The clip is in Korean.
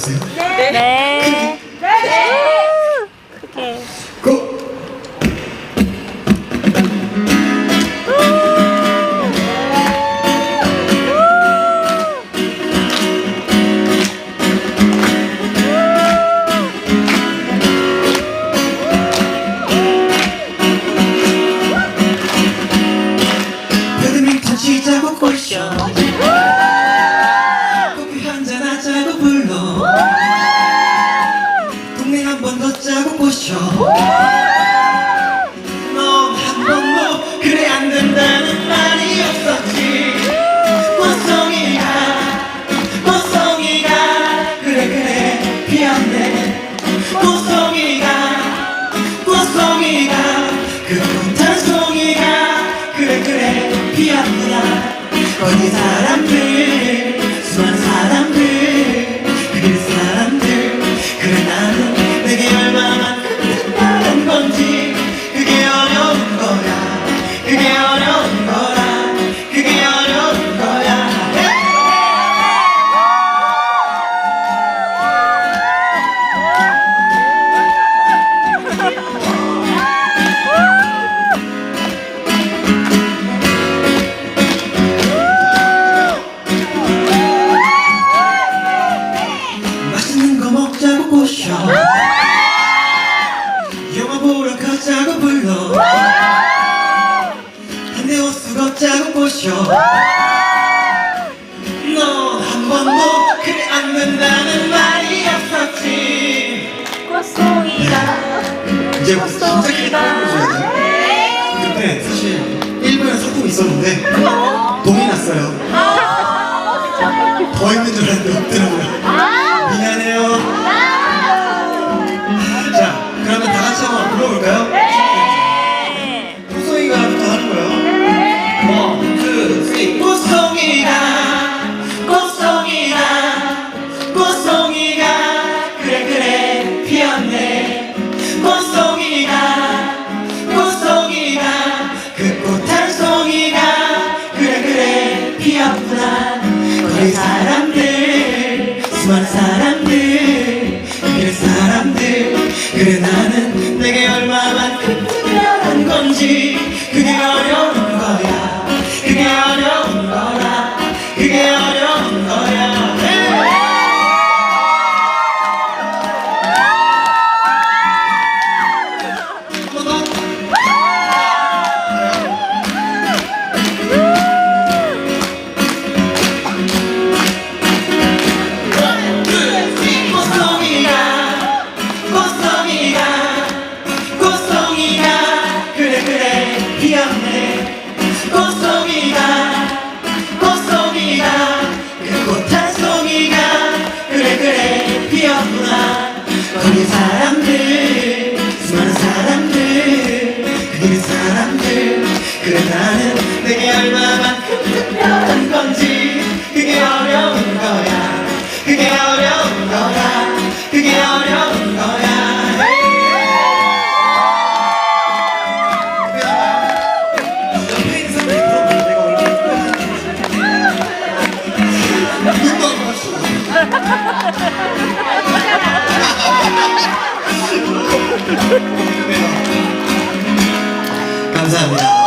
불러주세요. 네. 크게. 고! 배드민턴 치자고 꼬 그래 안 된다는 말이 없었지. 꽃송이가 꽃송이가 그래 그래 피었네. 꽃송이가 꽃송이가 그 꽃한 송이가 그래 그래 피었구나. 수많은 사람들 걷자고 꼬셔 넌한 번도 그래 안 된다는 말이 없었지. 꽃송이가. 이제부터 진짜 크게 따라해줘야 돼 그때 사실 일본에 사통이 있었는데 동이 났어요. 더 있는 줄 알았는데 없더라고요. 미안해요 수많은 사람들 그 사람들 그래 나는 내게 얼마만큼 특별한 건지. 그 사람들 수많은 사람들 그 사람들. 그 나는 내게 얼마만큼 특별한 건지 그게 어려운 거야. 그게 어려운 거야. 그게 어려운 거야. 옆에 있는 사람이 물어보면 내가 얼마나 특별한지. 감사합니다.